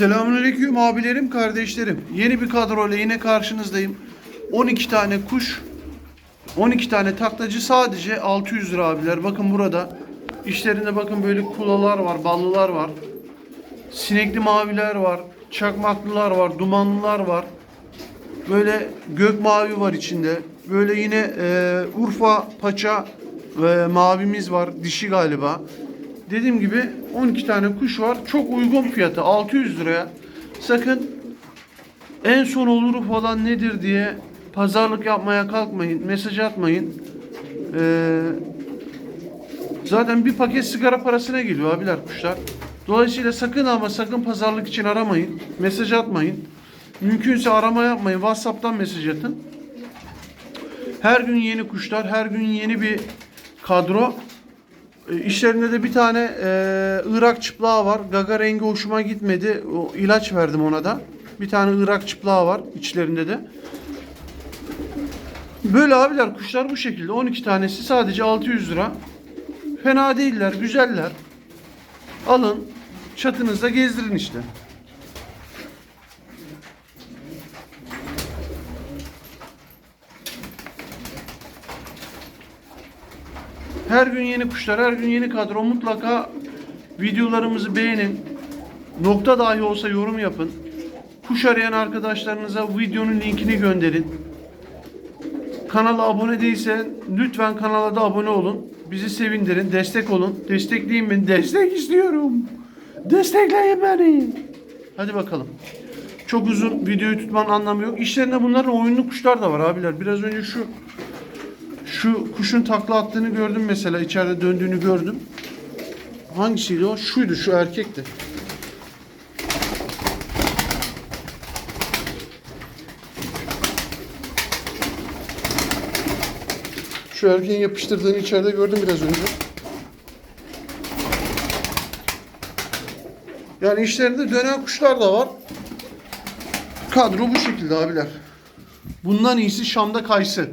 Selamünaleyküm abilerim, kardeşlerim. Yeni bir kadroyla yine karşınızdayım. 12 tane kuş, 12 tane taklacı sadece 600 lira abiler. Bakın burada. İşlerinde bakın böyle kulalar var, ballılar var. Sinekli maviler var, çakmaklılar var, dumanlılar var. Böyle gök mavi var içinde. Böyle yine e, Urfa paça ve mavimiz var. Dişi galiba. Dediğim gibi 12 tane kuş var. Çok uygun fiyatı 600 liraya. Sakın en son olur falan nedir diye pazarlık yapmaya kalkmayın. Mesaj atmayın. Ee, zaten bir paket sigara parasına geliyor abiler kuşlar. Dolayısıyla sakın ama sakın pazarlık için aramayın. Mesaj atmayın. Mümkünse arama yapmayın. Whatsapp'tan mesaj atın. Her gün yeni kuşlar, her gün yeni bir kadro. E, İşlerinde de bir tane e, Irak çıplağı var. Gaga rengi hoşuma gitmedi. O ilaç verdim ona da. Bir tane Irak çıplağı var içlerinde de. Böyle abiler kuşlar bu şekilde. 12 tanesi sadece 600 lira. Fena değiller, güzeller. Alın, çatınızda gezdirin işte. Her gün yeni kuşlar, her gün yeni kadro. Mutlaka videolarımızı beğenin. Nokta dahi olsa yorum yapın. Kuş arayan arkadaşlarınıza videonun linkini gönderin. Kanala abone değilsen lütfen kanala da abone olun. Bizi sevindirin, destek olun. Destekleyin beni. Destek istiyorum. Destekleyin beni. Hadi bakalım. Çok uzun videoyu tutmanın anlamı yok. İşlerinde bunların oyunlu kuşlar da var abiler. Biraz önce şu şu kuşun takla attığını gördüm mesela. içeride döndüğünü gördüm. Hangisiydi o? Şuydu, şu erkekti. Şu erkeğin yapıştırdığını içeride gördüm biraz önce. Yani işlerinde dönen kuşlar da var. Kadro bu şekilde abiler. Bundan iyisi Şam'da kaysı.